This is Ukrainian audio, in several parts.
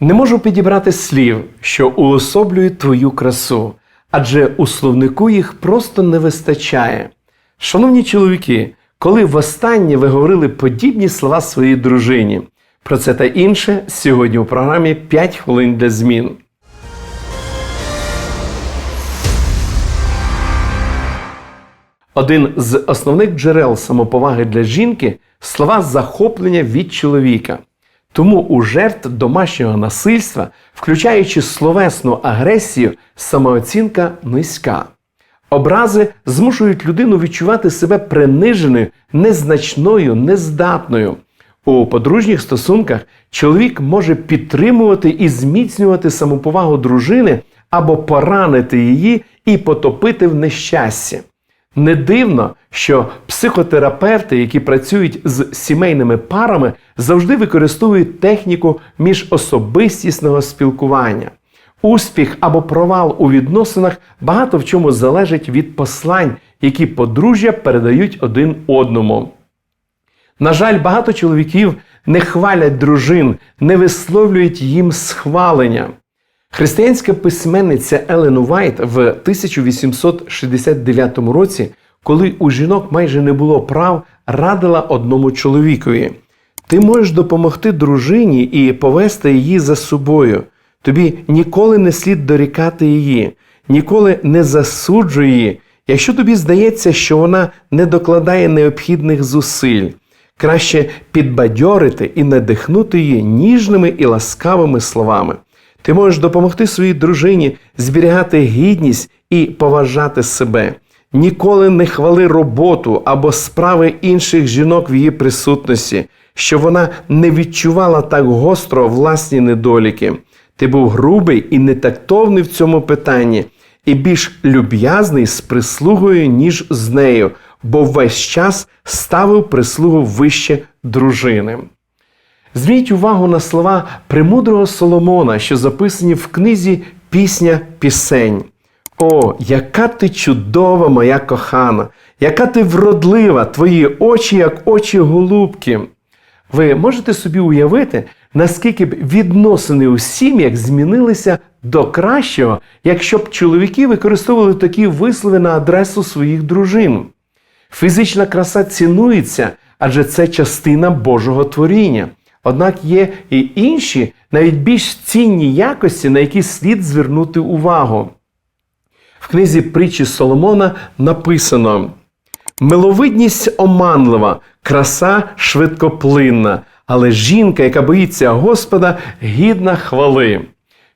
Не можу підібрати слів, що уособлюють твою красу, адже у словнику їх просто не вистачає. Шановні чоловіки, коли востаннє ви говорили подібні слова своїй дружині? Про це та інше сьогодні у програмі «5 хвилин для змін. Один з основних джерел самоповаги для жінки слова захоплення від чоловіка. Тому у жертв домашнього насильства, включаючи словесну агресію, самооцінка низька. Образи змушують людину відчувати себе приниженою, незначною, нездатною. У подружніх стосунках чоловік може підтримувати і зміцнювати самоповагу дружини або поранити її і потопити в нещасті. Не дивно, що психотерапевти, які працюють з сімейними парами, завжди використовують техніку міжособистісного спілкування. Успіх або провал у відносинах багато в чому залежить від послань, які подружжя передають один одному. На жаль, багато чоловіків не хвалять дружин, не висловлюють їм схвалення. Християнська письменниця Елен Уайт в 1869 році, коли у жінок майже не було прав, радила одному чоловікові: Ти можеш допомогти дружині і повести її за собою. Тобі ніколи не слід дорікати її, ніколи не засуджуй її, якщо тобі здається, що вона не докладає необхідних зусиль. Краще підбадьорити і надихнути її ніжними і ласкавими словами. Ти можеш допомогти своїй дружині зберігати гідність і поважати себе. Ніколи не хвали роботу або справи інших жінок в її присутності, щоб вона не відчувала так гостро власні недоліки. Ти був грубий і нетактовний в цьому питанні, і більш люб'язний з прислугою, ніж з нею, бо весь час ставив прислугу вище дружини. Зверніть увагу на слова премудрого Соломона, що записані в книзі Пісня Пісень. О, яка ти чудова, моя кохана, яка ти вродлива, твої очі, як очі голубки. Ви можете собі уявити, наскільки б відносини у сім'ях змінилися до кращого, якщо б чоловіки використовували такі вислови на адресу своїх дружин. Фізична краса цінується, адже це частина Божого творіння. Однак є і інші, навіть більш цінні якості, на які слід звернути увагу. В книзі притчі Соломона написано: Миловидність оманлива, краса швидкоплинна, але жінка, яка боїться Господа, гідна хвали.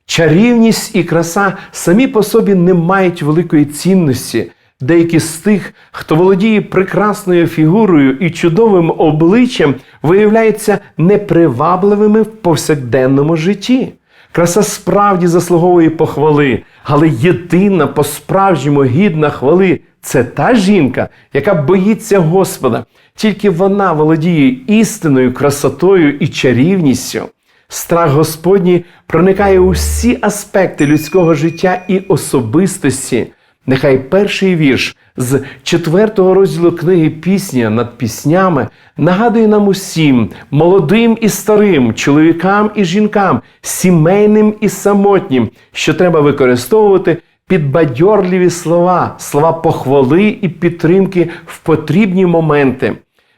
Чарівність і краса самі по собі не мають великої цінності. Деякі з тих, хто володіє прекрасною фігурою і чудовим обличчям, виявляються непривабливими в повсякденному житті. Краса справді заслуговує похвали, але єдина по-справжньому гідна хвали це та жінка, яка боїться Господа. Тільки вона володіє істинною красотою і чарівністю. Страх Господній проникає у всі аспекти людського життя і особистості. Нехай перший вірш з четвертого розділу книги Пісня над піснями нагадує нам усім, молодим і старим, чоловікам і жінкам, сімейним і самотнім, що треба використовувати підбадьорливі слова, слова похвали і підтримки в потрібні моменти.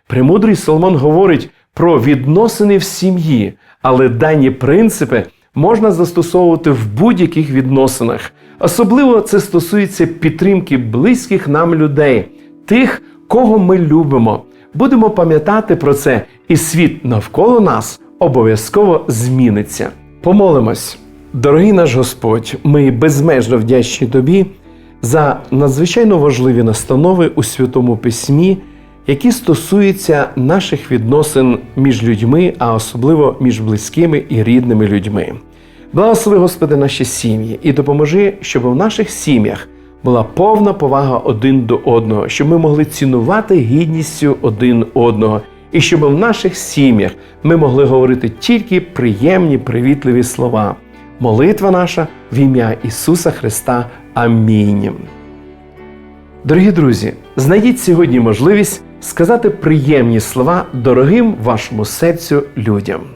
Премудрий Соломон говорить про відносини в сім'ї, але дані принципи можна застосовувати в будь-яких відносинах. Особливо це стосується підтримки близьких нам людей, тих, кого ми любимо. Будемо пам'ятати про це, і світ навколо нас обов'язково зміниться. Помолимось, дорогий наш Господь, ми безмежно вдячні Тобі за надзвичайно важливі настанови у Святому Письмі, які стосуються наших відносин між людьми, а особливо між близькими і рідними людьми. Благослови, Господи, наші сім'ї і допоможи, щоб в наших сім'ях була повна повага один до одного, щоб ми могли цінувати гідністю один одного, і щоб в наших сім'ях ми могли говорити тільки приємні, привітливі слова. Молитва наша в ім'я Ісуса Христа. Амінь. Дорогі друзі, знайдіть сьогодні можливість сказати приємні слова дорогим вашому серцю людям.